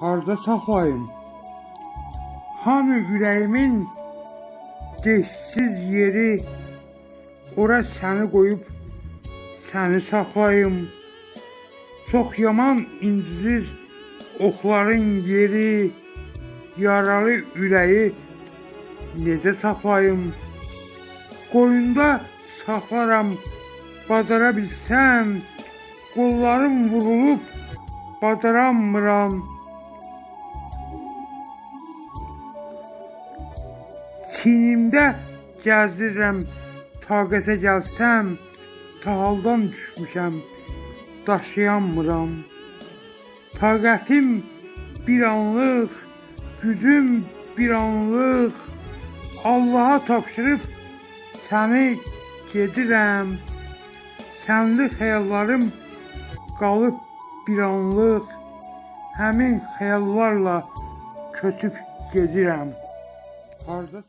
harda saxlayım? Hamı ürəyimin dehsiz yeri ora səni qoyub səni saxlayım. Çox yaman incidir oxların yeri, yaralı ürəyi necə saxlayım? Qoyunda saxlaram, bacara bilsəm, qollarım vurulub badaranmıram. Çiynimdə gəzdirirəm, taqətə gəlsəm, tahaldan düşmüşəm, daşıyanmıram. Taqətim bir anlıq, gücüm bir anlıq, Allaha tapşırıb səni gedirəm. Sənli xəyallarım qalıb bir anlıq, həmin xəyallarla köçüb gedirəm. Harda